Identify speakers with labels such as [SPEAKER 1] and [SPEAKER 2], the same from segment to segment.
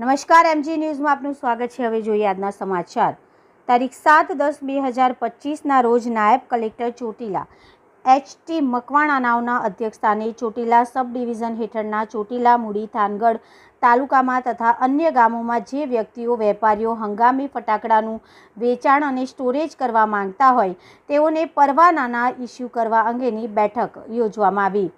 [SPEAKER 1] નમસ્કાર એમજી ન્યૂઝમાં આપનું સ્વાગત છે. હવે જોઈએ આજના સમાચાર. તારીખ સાત દસ બે હજાર પચીસના રોજ નાયબ કલેક્ટર ચોટીલા એચ ટી મકવાણાનાવના અધ્યક્ષસ્થાને ચોટીલા સબ ડિવિઝન હેઠળના ચોટીલા, મૂડી, થાનગઢ તાલુકામાં તથા અન્ય ગામોમાં જે વ્યક્તિઓ, વેપારીઓ હંગામી ફટાકડાનું વેચાણ અને સ્ટોરેજ કરવા માંગતા હોય તેઓને પરવાનાના ઇસ્યુ કરવા અંગેની બેઠક યોજવામાં આવી.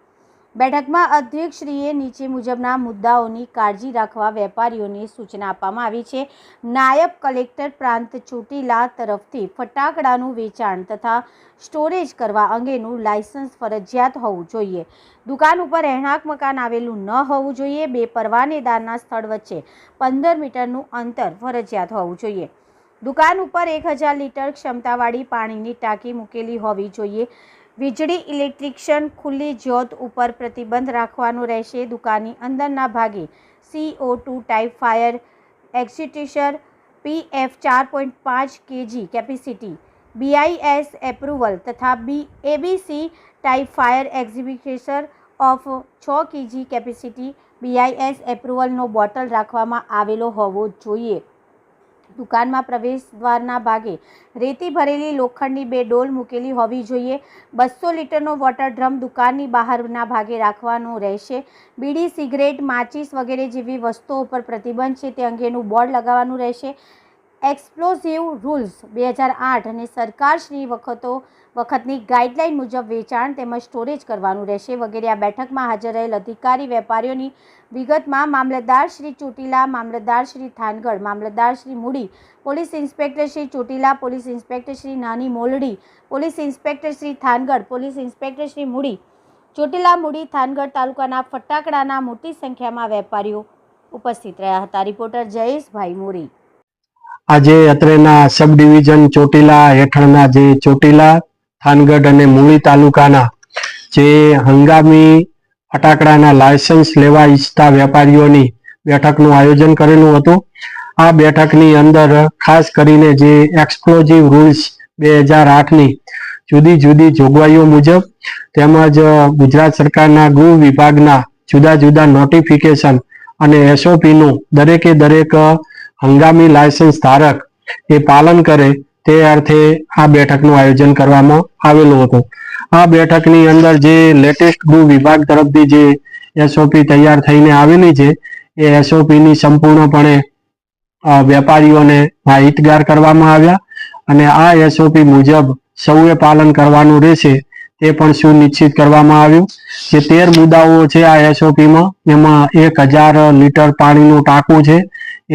[SPEAKER 1] બેઠકમાં અધ્યક્ષશ્રીએ નીચે મુજબના મુદ્દાઓની કાળજી રાખવા વેપારીઓને સૂચના આપવામાં આવી છે. નાયબ કલેક્ટર પ્રાંત ચોટીલા તરફથી ફટાકડાનું વેચાણ તથા સ્ટોરેજ કરવા અંગેનું લાયસન્સ ફરજિયાત હોવું જોઈએ. દુકાન ઉપર રહેણાંક મકાન આવેલું ન હોવું જોઈએ. બે પરવાનેદારના સ્થળ વચ્ચે પંદર મીટરનું અંતર ફરજિયાત હોવું જોઈએ. દુકાન ઉપર એક હજાર લીટર ક્ષમતાવાળી પાણીની ટાંકી મૂકેલી હોવી જોઈએ. વીજળી ઇલેક્ટ્રિશિયન ખુલ્લી જ્યોત ઉપર પ્રતિબંધ રાખવાનો રહેશે. દુકાનની અંદરના ભાગે CO two type fire extinguisher PF ચાર પોઈન્ટ પાંચ કેજી કેપેસિટી બીઆઈએસ એપ્રુવલ તથા B ABC type fire exhibition of છ કેજી કેપેસિટી બીઆઈએસ એપ્રુવલનો બોટલ રાખવામાં આવેલો હોવો જોઈએ. દુકાનમાં પ્રવેશ દ્વારના ભાગે રેતી ભરેલી લોખંડની બે ડોલ મૂકેલી હોવી જોઈએ. બસો લીટરનો વોટર ડ્રમ દુકાનની બહારના ભાગે રાખવાનો રહેશે. બીડી, સિગરેટ, માચીસ વગેરે જેવી વસ્તુઓ ઉપર પ્રતિબંધ છે તે અંગેનું બોર્ડ લગાવવાનું રહેશે. એક્સપ્લોઝિવ રૂલ્સ બે હજાર આઠ અને સરકારશ્રી વખતો, વખતની ગાઈડલાઇન મુજબ વેચાણ તેમજ સ્ટોરેજ કરવાનું રહેશે. વગેરે આ બેઠકમાં હાજર રહેલ અધિકારી, વેપારીઓની વિગતમાં મામલતદાર શ્રી ચોટીલા, મામલતદાર શ્રી થાનગઢ, મામલતદાર Shri Mudi, police inspector Shri Chotila, police inspector Shri Nani Moldi, police inspector Shri Thangadh, police inspector Shri Mudi, Chotila, Mudi, Thangadh તાલુકાના ફટાકડાના મોટી સંખ્યામાં વેપારીઓ ઉપસ્થિત રહ્યા હતા. રિપોર્ટર જયેશભાઈ મોરી
[SPEAKER 2] આજે અત્રેના સબ ડિવિઝન ચોટીલા હેઠળના જે ચોટીલા, થાનગઢ અને મૂળી તાલુકાના જે હંગામી ફટાકડાના લાયસન્સ લેવા ઈચ્છતા વેપારીઓની બેઠકનું આયોજન કરેલું હતું. આ બેઠકની અંદર ખાસ કરીને જે એક્સપ્લોઝિવ રૂલ્સ બે હજાર આઠની જુદી જુદી જોગવાઈઓ મુજબ તેમજ ગુજરાત સરકારના ગૃહ વિભાગના જુદા જુદા નોટિફિકેશન અને એસઓપીનું દરેકે દરેક હંગામી લાયસન્સ ધારક એ પાલન કરે તે અર્થે આ બેઠકનું આયોજન કરવામાં આવેલું હતું. આ બેઠકની અંદર જે લેટેસ્ટ ગૃહ વિભાગ તરફથી જે એસઓપી તૈયાર થઈને આવેલી છે, એ એસઓપીની સંપૂર્ણપણે વેપારીઓને માહિતગાર કરવામાં આવ્યા અને આ એસઓપી મુજબ સૌએ પાલન કરવાનું રહેશે એ પણ સુનિશ્ચિત કરવામાં આવ્યું. જે તેર મુદ્દાઓ છે આ એસઓપીમાં એમાં એક હજાર લીટર પાણીનું ટાંકું છે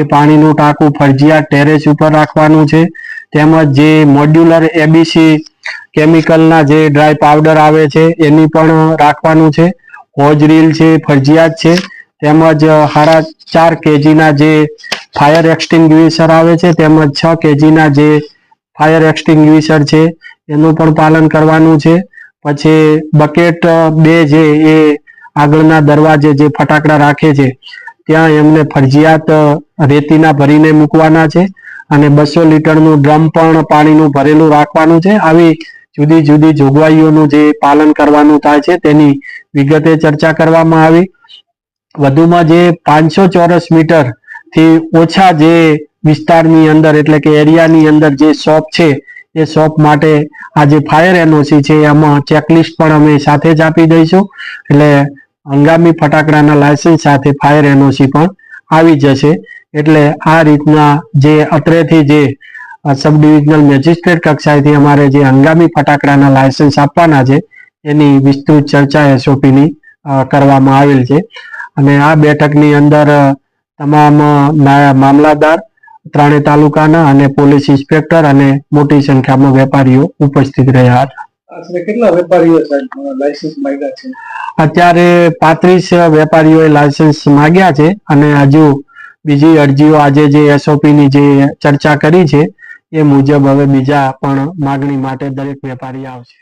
[SPEAKER 2] એ પાણીનું ટાંકું ફરજિયાત ટેરેસ ઉપર રાખવાનું છે. તેમજ જે મોડ્યુલર એબીસી કેમિકલના જે ડ્રાય પાવડર આવે છે, એની પણ રાખવાનું છે. હોજ રીલ છે, ફરજિયાત છે. તેમજ સાડા ચાર કેજીના જે ફાયર એક્સટિંગ્વિશર આવે છે, તેમજ છ કેજીના જે ફાયર એક્સટિંગ્વિશર છે, એનું પણ પાલન કરવાનું છે. પછી બકેટ બે જે એ આગળના દરવાજે જે ફટાકડા રાખે છે ત્યાં એમને ફરજિયાત રેતીના ભરીને મૂકવાના છે અને બસો લીટરનું ડ્રમ પણ પાણીનું ભરેલું રાખવાનું છે. આવી જુદી જુદી જોગવાઈઓનું જે પાલન કરવાનું થાય છે તેની વિગતે ચર્ચા કરવામાં આવી. વધુમાં જે પાંચસો ચોરસ મીટરથી ઓછા જે વિસ્તારની અંદર એટલે કે એરિયાની અંદર જે શોપ છે એ શોપ માટે આ જે ફાયર એનઓસી છે. એમાં ચેકલિસ્ટ પણ અમે સાથે જ આપી દઈશું. એટલે હંગામી ફટાકડાના લાયસન્સ સાથે ફાયર એનઓસી પણ આવી જશે. એટલે આ રીતના જે અત્રેથી જે સબ ડિવિઝનલ મેજિસ્ટ્રેટ કક્ષાએથી અમારે જે હંગામી ફટાકડાના લાયસન્સ આપવાના છે, એની વિસ્તૃત ચર્ચા એસઓપીની કરવામાં આવેલ છે. અને આ બેઠકની અંદર તમામ મામલાદાર ત્રણેય તાલુકાના અને પોલીસ ઇન્સ્પેક્ટર અને મોટી સંખ્યામાં વેપારીઓ ઉપસ્થિત રહ્યા હતા.
[SPEAKER 3] આશરે કેટલા વેપારીઓ સાહેબ લાયસન્સ માંગ્યા છે?
[SPEAKER 2] અત્યારે પાંત્રીસ વેપારીઓએ લાયસન્સ માંગ્યા છે અને હજુ બીજી અરજીઓ આજે જે એસઓપી ની જે ચર્ચા કરી છે એ મુજબ હવે બીજા પણ માગણી માટે દરેક વેપારી આવશે.